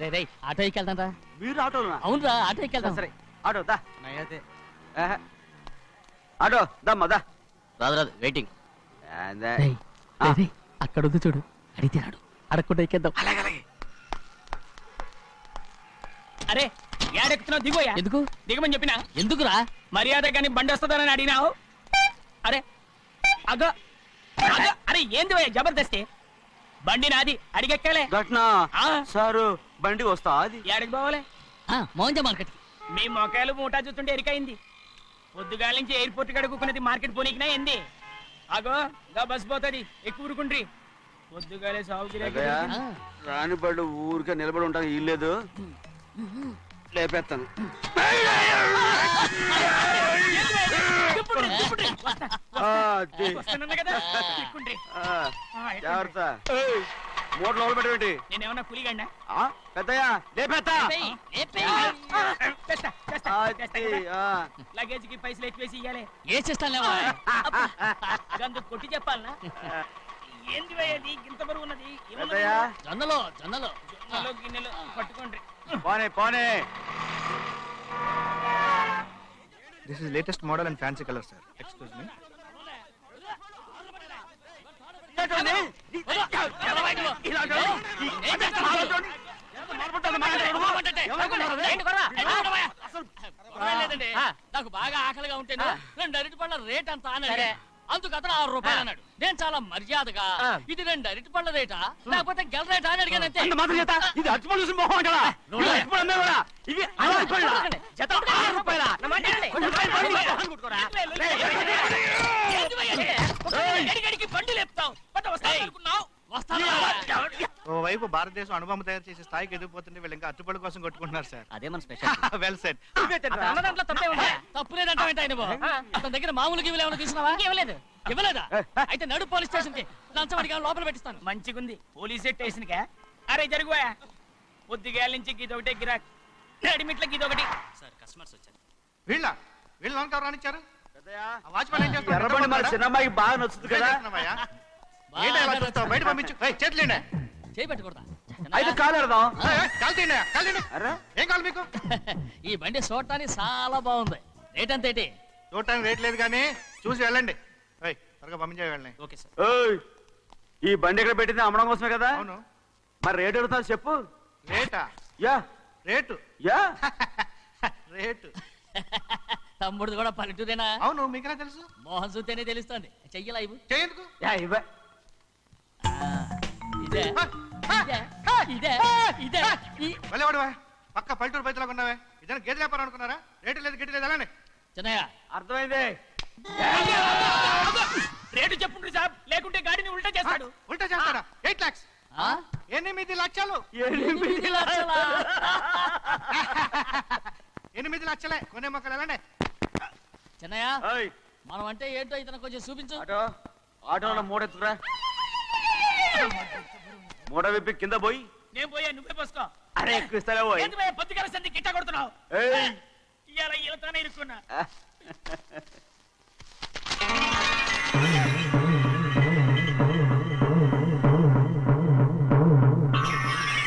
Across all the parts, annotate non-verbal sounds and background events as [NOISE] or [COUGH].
రే రే auto ఎక్కి వెళ్తాం రా. మీరు ఆటోలోనా? అవునురా ఆటో ఎక్కి వెళ్తాం సరే. ఆటో దా. ఆటో దమ్మా దా. రాదు రాదు వెయిటింగ్ అక్కడ ఉంది చూడు. అడిగితే రాడు. అడగకుండా ఎక్కేద్దాం. అలాగే అలాగే. అరే ఏడెక్కుతున్నావు? దిగోయా ఎందుకు? దిగమని చెప్పినా? ఎందుకురా? మర్యాద కానీ బండి వస్తుందని అడిగినావు? అరే అగో అగో అరే ఏంది జబర్దస్తి? బండి నాది అడిగెక్కాలే. సారు బండి వస్తా అది ఏడకి పోవాలే? ఆ, మోహన్జా మార్కెట్ మీ మొక్కలు మూటా చూస్తుంటే ఎరికైంది. పొద్దుగాల నుంచి ఎయిర్పోర్ట్ కడుక్కున్నది మార్కెట్ పోనీకినా ఏంది? అగో గా బస్ పోతుంది. ఎక్కువ ఊరుకుండ్రి పొద్దుగాలే సాగు. రాని బళ్ళు ఊరికే నిలబడి ఉంటాను ఇల్లేదు. లేపేస్తాను. జాగ్రత్త. మూడు లోపల పెట్టేటి నేనేమన్నా పులిగండా పెద్దయ్యా అది, కదా. ఆ. లగేజ్కి పైసలు ఎక్కువేసి ఇయ్యాలి. ఏ చేస్తానులేవా గందు కొట్టి చెప్పాలనా? ఏంది ఇది? ఇంత బరువు ఉన్నది? జొన్నలో జొన్నలో. గిన్నెలు గిన్నెలు పట్టుకోండి. పోనే పోనే. This is latest model and fancy colour sir excuse me నాకు బాగా ఆకలిగా ఉంటేను రెండు అరటి పళ్ళ రేట్ అంత అని సరే. అడిగా. అందుకు అతను ఆరు రూపాయలు అన్నాడు. నేను చాలా మర్యాదగా. ఇది రెండు అరటి పళ్ళ రేటా? లేకపోతే గెల రేటా అని అడిగాను అంతే. మాత్రం చేత? ఇది చూసి మొహం ఇవి? జత ఆరు రూపాయలా? నా మాట వినండి. కొంచెం పైన పడి లే, మొహం కొట్టుకోరా. లే, లే, లే. ఏంది భయ్యా ఇది? గడిగడికి బండి లేపుతావు పట్ట వస్తావు అనుకున్నావు వస్తాను ఓవైపు భారతదేశం అణుబాంబు తయారు చేసే స్థాయికి ఎదిగిపోతుంటే వీళ్ళు ఇంకా అట్టుపడి కోసం కొట్టుకుంటున్నారు సార్. అదే మన స్పెషల్ వెల్ సెట్ తప్పే. అతని దగ్గర మామూలు గివ్వులు ఏమైనా తీసుకున్నావా ఇవ్వలేదు? ఇవ్వలేదా అయితే నడు పోలీస్ స్టేషన్కి లంచం అడిగా లోపల పెట్టిస్తాను. మంచిగుంది. పోలీస్ స్టేషన్ కా అరే జరుగువా పొద్దుగాల నుంచి గీదొకటే గిరాక్ నడిమిట్లకి ఇదొకటి సార్ కస్టమర్స్ వచ్చారు. వీళ్ళ? వీళ్ళు కవర్ రానిచ్చారు? ఎర్రబండి మన? చిన్నమ్మాయికి బాగా నచ్చుతుంది కదా? ఏంటి చూస్తావు? బయట పంపించు. ఏయ్, చేతులేండి అయితే కాలు ఎడదాం. అరే. ఏం కావాలి మీకు? [LAUGHS] ఈ బండి చూడటానికి చాలా బాగుంది. రేట్ అంత ఏంటి? చూడటానికి రేట్ లేదు కానీ చూసి వెళ్ళండి. ఏయ్, త్వరగా పంపించే వెళ్ళండి ఓకే సార్. ఈ బండి ఎక్కడ పెట్టింది? అమ్మడం కోసమే కదా? అవును. మరి రేట్ ఎడుగుతా చెప్పు. రేటా? యా. రేటు? యా. [LAUGHS] రేటు. తమ్ముడు కూడా పల్లెటూరేనా? అవును మీకెలా తెలుసు? మోహన్ చూస్తేనే తెలుస్తుంది. చెయ్యలా ఇవ్వు. చేయందుకు యా ఇవ్వ. ఇదే. ఇదే. ఇదే. ఇదే. పక్క పల్లెటూరు బయటలాగా ఉన్నావే. ఇదైనా గేదె వ్యాపారం అనుకున్నారా? రేటు లేదు గిట్టు లేదు అలానే. చిన్నయ్య. అర్థమైంది. రేటు చెప్పుండ్రి సాబ్. లేకుంటే గాడిని ఉల్టా చేస్తాడు. ఉల్టా చేస్తాడా? ఎయిట్ లాక్స్. ఆ? ఎనిమిది లక్షలు. ఎనిమిది లక్షలా? [LAUGHS] ఎనిమిది లక్షలే. కొనే మొక్కలు ఎలానే చిన్నయ్య. ఓయ్ మనం అంటే ఏంటో ఇతను కొంచెం చూపించు. ఆటో. ఆటోలో మూడెత్తుకురా. మూడ విప్పి కింద పోయి. నేను పోయా నువ్వే పోసుకో. అరే ఎక్కువ ఇస్తాలే పోయి ఏంది భయ్యా పొద్దుగాల సంధి గిట్ట కొడుతున్నావు. ఏయ్. ఇవాళ ఈలతోనే ఇరుక్కున్నా.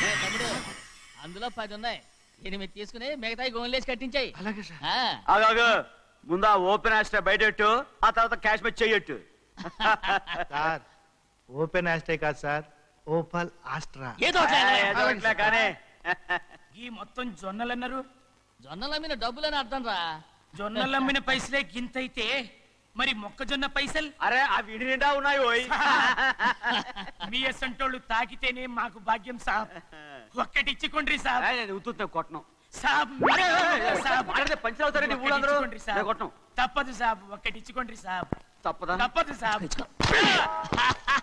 ఏ తమ్ముడు అందులో పది ఉన్నాయి ఎనిమిది తీసుకుని మిగతాయి గోన్లేసి కట్టించాయి. అలాగే సార్. ఆగాగు ముందు ఆ ఓపెన్ ఆస్ట్రా బయటెట్టు ఆ తర్వాత క్యాష్ మెచ్ చెయ్యట్టు. సార్ ఓపెన్ ఆస్టే కాదు సార్. ఓపల్ ఆస్ట్రా. ఏదో ఒకటి ఒకటిలే కానీ. ఈ మొత్తం జొన్నలు అన్నారు జొన్నల మీద డబ్బులని అర్థం రా. జొన్నలు అమ్మిన పైసలే గింతైతే మరి మొక్కజొన్న పైసలు? అరే ఆ విడి నిండా ఉన్నాయి ఓయ్. [LAUGHS] మీ అసంటోళ్ళు తాకితేనే మాకు భాగ్యం సాబ్. ఒక్కటి ఇచ్చుకోండి సాబ్. ఉత్తున్నా కొట్టను. సాబ్. సాబ్. మాట్లాడితే పంచర్ అవుతారండి ఒక్కటి ఊళ్ళందరూ? సాబ్. కొట్టను. తప్పదు సాబ్. ఒక్కటి ఇచ్చుకోండి సాబ్. తప్పదా? తప్పదు సాబ్. [LAUGHS]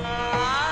నా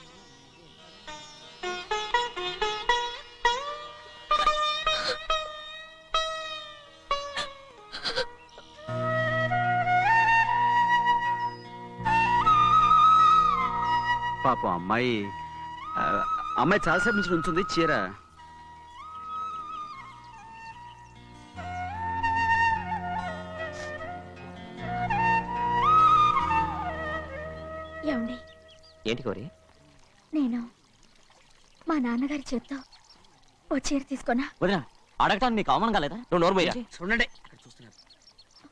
పాపం అమ్మాయి ఆ, అమ్మాయి చాలాసేపు నుంచి ఉంచుంది చీర. ఏమండి? ఏంటి కోరి? నేను మా నాన్నగారి చేత్తో ఓ చీర తీసుకున్నా వదినా అడగటానికి నీకు అవమానం కాలేదా? నువ్వు నోరు చూడండి చూస్తున్నారు.